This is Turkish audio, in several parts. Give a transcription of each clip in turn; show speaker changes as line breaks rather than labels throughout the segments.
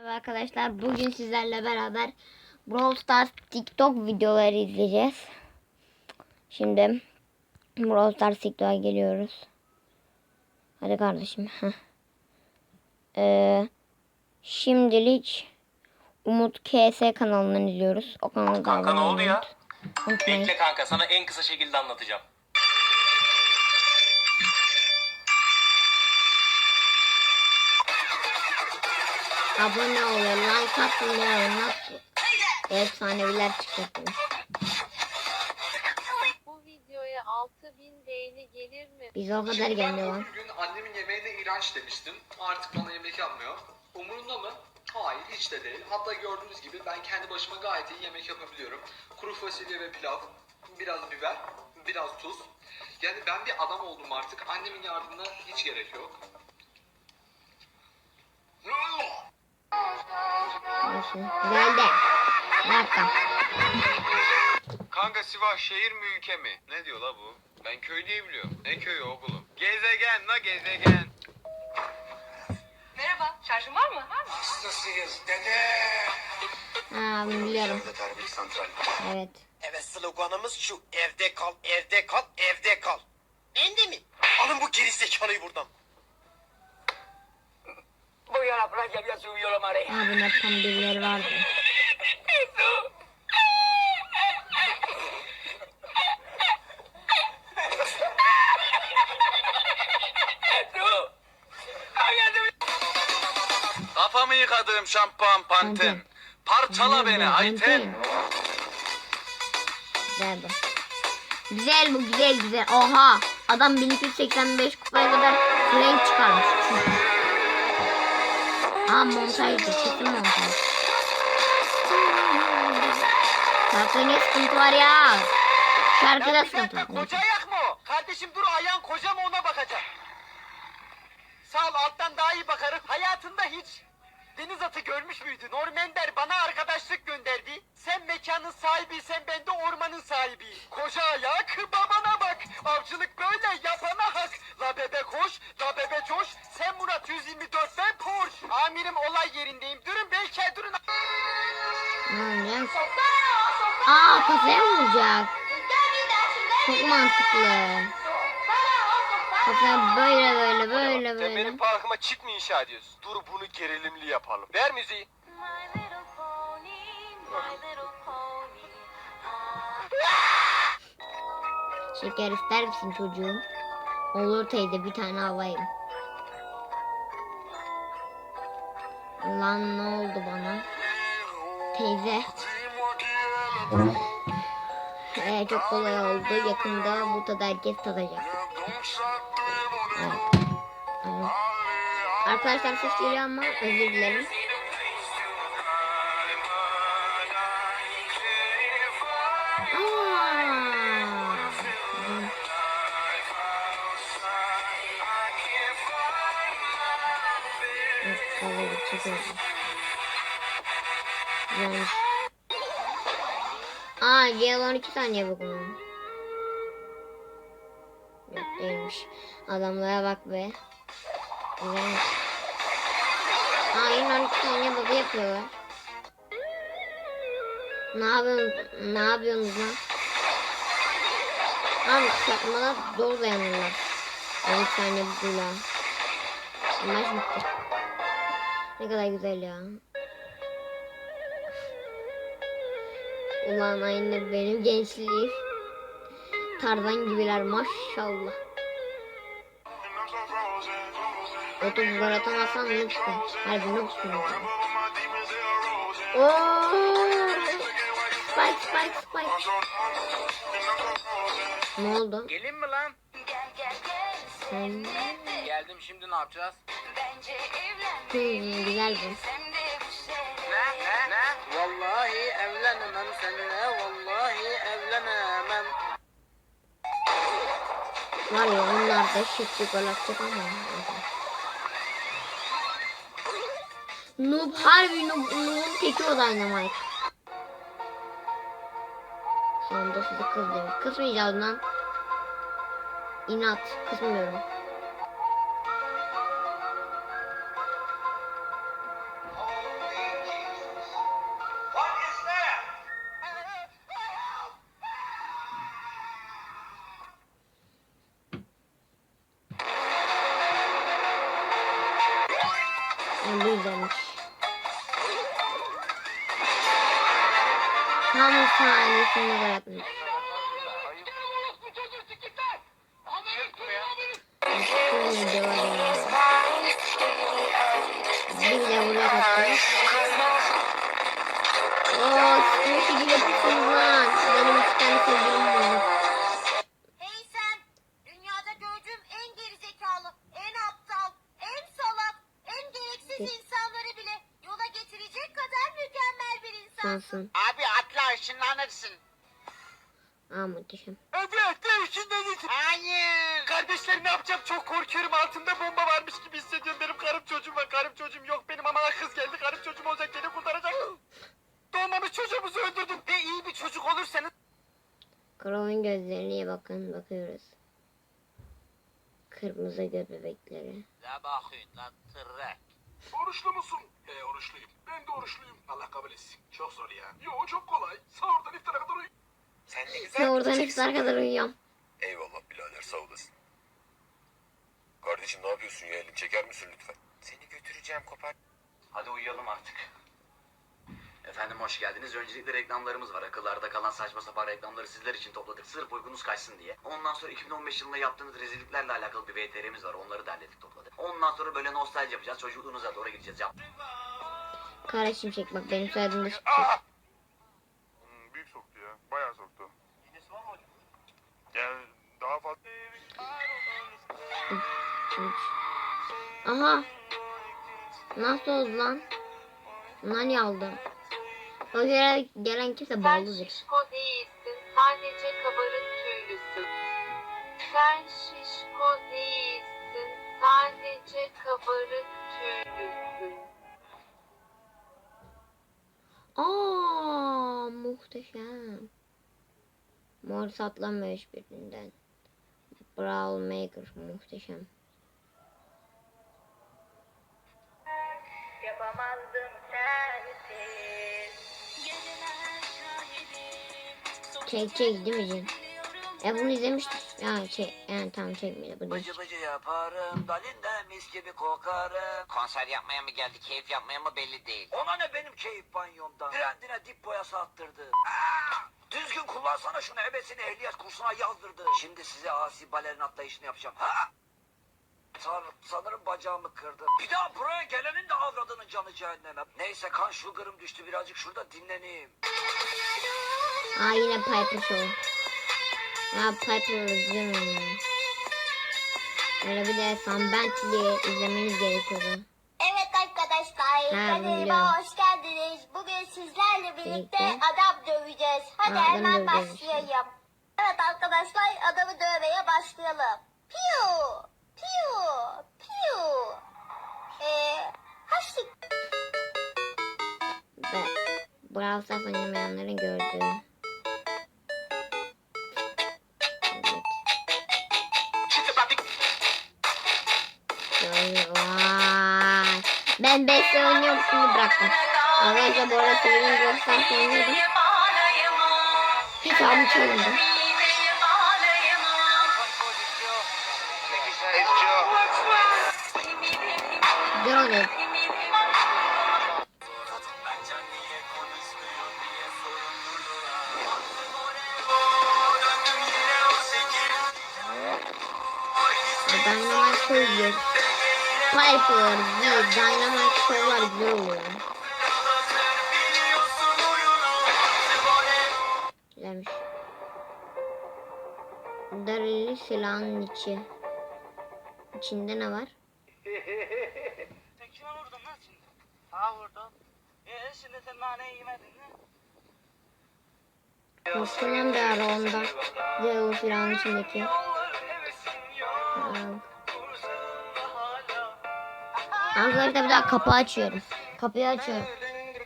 Merhaba arkadaşlar bugün sizlerle beraber Brawl Stars TikTok videoları izleyeceğiz. Şimdi Brawl Stars TikTok'a geliyoruz. Hadi kardeşim. Ee, şimdilik Umut KS kanalından izliyoruz. O kanalda
Kanka ne oldu ya?
Unutmayın.
Bekle kanka sana en kısa şekilde anlatacağım.
Abone olun, like atın ya. Nasıl? Efsaneviler çıkacak.
Bu videoya 6000 beğeni gelir mi?
Biz o kadar
Şimdi ben
gelmiyor lan.
gün annemin yemeğine iğrenç demiştim. Artık bana yemek yapmıyor. Umurunda mı? Hayır hiç de değil. Hatta gördüğünüz gibi ben kendi başıma gayet iyi yemek yapabiliyorum. Kuru fasulye ve pilav, biraz biber, biraz tuz. Yani ben bir adam oldum artık. Annemin yardımına hiç gerek yok.
Geldi. Bir dakika.
Kanka Sivas şehir mi ülke mi? Ne diyor la bu? Ben köy diye biliyorum. Ne köyü oğlum? Gezegen la gezegen.
Merhaba, şarjın var mı?
Hastasıyız dede.
Ha biliyorum. Evet.
Evet sloganımız şu evde kal, evde kal, evde kal. Ende mi? Alın bu geri zekalıyı buradan. Voy a la playa, ya subió la marea.
Ha bunun tam birileri vardı.
Kafamı yıkadığım şampuan panten.
Panten.
Parçala beni Ayten.
Güzel bu. Güzel bu güzel güzel. Oha. Adam 1285 kupaya kadar renk çıkarmış. Aa montajdı. Kesin montaj. Şarkıda ne sıkıntı var ya? Şarkıda sıkıntı var.
koca ayak mı o? Kardeşim dur ayağın koca mı ona bakacak. Sağ ol alttan daha iyi bakarım. Hayatında hiç deniz atı görmüş müydün? Ormender bana arkadaşlık gönderdi. Sen mekanın sahibiysen ben de ormanın sahibiyim. Koca ayak babana bak. Avcılık böyle Amirim olay yerindeyim. Durun beyler durun.
Ne olacak? Aa kafaya mı vuracak? Çok mantıklı. Kafaya böyle böyle böyle
Sen
böyle.
benim parkıma çit mi inşa ediyorsun? Dur bunu gerilimli yapalım. Ver müziği.
Şeker ister misin çocuğum? Olur teyze bir tane alayım. Lan ne oldu bana? Teyze. Ee, çok kolay oldu. Yakında bu tadı herkes tadacak. Evet. Evet. Arkadaşlar ses geliyor ama özür dilerim. Aa! Çıkıyor. Yanlış. Aa, gel 12 saniye bakın. Yok değilmiş. Adamlara bak be. Güzelmiş. Aa yine 12 saniye baba yapıyorlar. Ne yapıyorsun? Ne yapıyorsunuz lan? Abi kısaltmalar zor dayanırlar. 12 saniye bugüyle. Maç bitti. Ne kadar güzel ya. Ulan aynı benim gençliğim. Tarzan gibiler maşallah. 30 gol atamazsan noobsun. Harbi noobsun. Ooo. Spike spike spike. Ne oldu?
Gelin mi lan?
Sen...
Geldim şimdi ne yapacağız?
Hmm, güzel bu.
Ne? Ne? Ne? Vallahi evlenemem seninle. Vallahi evlenemem.
Var ya onlar da şıklı gol atacak ama. Noob harbi noob, noob'un teki o Dynamite. Sonunda sizi kızdırmış. Kısmayacağız lan. İnat. Kızmıyorum. Yani bu yüzdenmiş. Tam saniyesinde. Var ya. Bir de buraya kaçtı. Ooo sıkıntı gibi yapıyorsunuz lan. Benim iki tane sevgilim var.
Hey sen! Dünyada gördüğüm en gerizekalı, en aptal, en salak, en gereksiz insanları bile yola getirecek kadar mükemmel bir insan.
Sansın.
Abi atla ışınlanırsın.
Aa muhteşem.
Evet de ışınlanırsın. Hayır. Kardeşler ne yapacağım çok korkuyorum altında bomba varmış gibi hissediyorum. Benim karım çocuğum var karım çocuğum yok. Benim ama kız geldi karım çocuğum olacak beni kurtaracak. Doğmamış çocuğumuzu öldürdüm. Ve iyi bir çocuk olursanız
Crow'un gözlerine iyi bakın. Bakıyoruz. Kırmızı göz bebekleri.
Ne bakıyorsun lan tırrak?
Oruçlu musun? He oruçluyum. Ben de oruçluyum. Allah kabul etsin. Çok zor ya. Yo çok kolay. Sahurdan iftara kadar uy-
Sen ne güzel
Sen oradan
gideceksin.
iftar kadar uyuyorum.
Eyvallah birader sağ olasın. Kardeşim ne yapıyorsun ya elini çeker misin lütfen? Seni götüreceğim kopar.
Hadi uyuyalım artık. Efendim hoş geldiniz. Öncelikle reklamlarımız var. Akıllarda kalan saçma sapan reklamları sizler için topladık. Sırf uykunuz kaçsın diye. Ondan sonra 2015 yılında yaptığınız rezilliklerle alakalı bir VTR'miz var. Onları derledik topladık. Ondan sonra böyle nostalji yapacağız. Çocukluğunuza doğru gideceğiz. Yap.
Kara şimşek bak benim da şimşek.
Hmm, büyük soktu ya. Bayağı soktu. Yani daha fazla...
Aha. Nasıl oldu lan? Bunlar niye aldı? O göre gelen kimse
Sen
bağlıdır.
şişko değilsin, sadece kabarık tüylüsün. Sen şişko değilsin, sadece kabarık tüylüsün.
Aa muhteşem. Mor satlanmıyor hiçbirinden. Brawl Maker muhteşem.
Yapamazdım sensiz. Şahidim.
Çekecek değil mi Cin? E bunu izlemiştik. Ya şey, yani tamam çekmedi bu değil.
Bıcı bıcı yaparım, dalinde mis gibi kokarım. Konser yapmaya mı geldi, keyif yapmaya mı belli değil. Ona ne benim keyif banyomda. Trendine dip boyası attırdı. Aa! Düzgün kullansana şunu ebesini ehliyet kursuna yazdırdı. Şimdi size asi balerin atlayışını yapacağım. Ha? Sanırım bacağımı kırdı. Bir daha buraya gelenin de canı cehenneme. Neyse kan sugar'ım düştü birazcık şurada dinleneyim.
Aa yine Piper Show. Ya Piper güzel oynuyor. Öyle bir de Sam Bentley izlemeniz gerekiyordu.
Evet arkadaşlar,
Ha,
kanalıma hoş geldiniz. Bugün sizlerle birlikte
Birlikte.
adam döveceğiz. Hadi
Ha,
hemen başlayalım. Evet arkadaşlar, adamı dövmeye başlayalım. Piu, piu, piu. Eee, haşlık.
Ve Brawl Stars oynamayanların gördüğü. Ben 5 oynuyorum şimdi bıraktım. Arkadaşlar bu arada söyleyeyim Brawl Stars oynuyordum. Hesabım çalındı. Güzel Show Piper, bir Dynamite Show'lar güzel oluyor. Güzelmiş. Darili silahın içi. İçinde ne var?
Sen kime vurdun lan şimdi? Ha vurdum. Ee şimdi sen naneyi yemedin mi?
Muhtemelen bir ara onda. O silahın içindeki. Arkadaşlar bir daha kapı açıyorum. Kapıyı açıyorum.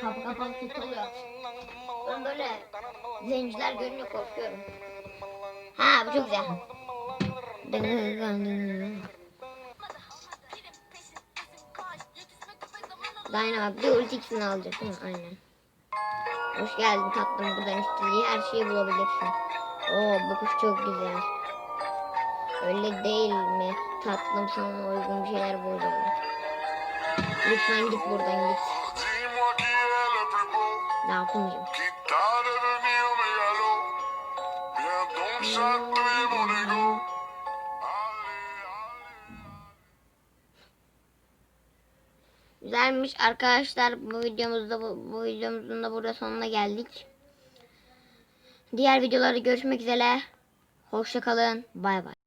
Kapı kapalı tutuluyor. Ben böyle zenciler görünce korkuyorum. Ha bu çok güzel. Dynamite bir de ulti ikisini alacak? Aynen. Hoş geldin tatlım. Buradan istediği her şeyi bulabilirsin. Oo bu kuş çok güzel. Öyle değil mi? Tatlım sana uygun şeyler bulacağım. Lütfen git buradan git.
Ne yapmayayım?
Güzelmiş arkadaşlar bu videomuzda bu, bu videomuzun da burada sonuna geldik. Diğer videolarda görüşmek üzere. Hoşça kalın. Bay bay.